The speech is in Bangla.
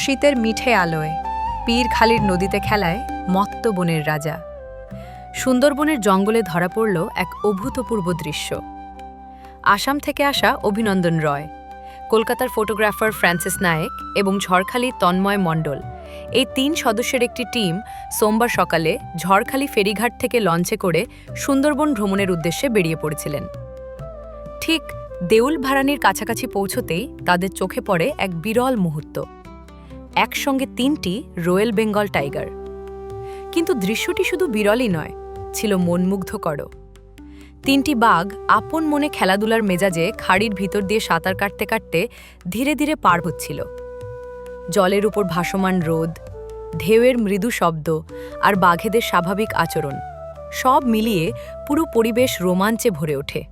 শীতের মিঠে আলোয়, পীরখালির নদীতে খেলায় মত্ত বনের রাজা। সুন্দরবনের জঙ্গলে ধরা পড়ল এক অভূতপূর্ব দৃশ্য। আসাম থেকে আসা অভিনন্দন রয়, কলকাতার ফটোগ্রাফার ফ্রান্সিস নায়েক এবং ঝড়খালির তন্ময় মণ্ডল। এই তিন সদস্যের একটি টিম সোমবার সকালে ঝড়খালি ফেরিঘাট থেকে লঞ্চে করে সুন্দরবন ভ্রমণের উদ্দেশ্যে বেরিয়ে পড়েছিলেন। ঠিক দেউল ভারানির কাছাকাছি পৌঁছতেই তাদের চোখে পড়ে এক বিরল মুহূর্ত। একসঙ্গে তিনটি রয়্যাল বেঙ্গল টাইগার। কিন্তু দৃশ্যটি শুধু বিরলই নয়, ছিল মনমুগ্ধকরও তিনটি বাঘ আপন মনে খেলাধুলার মেজাজে খাড়ির ভিতর দিয়ে সাঁতার কাটতে কাটতে ধীরে ধীরে পার হচ্ছিল। জলের উপর ভাসমান রোদ, ঢেউয়ের মৃদু শব্দ আর বাঘেদের স্বাভাবিক আচরণ সব মিলিয়ে পুরো পরিবেশ রোমাঞ্চে ভরে ওঠে।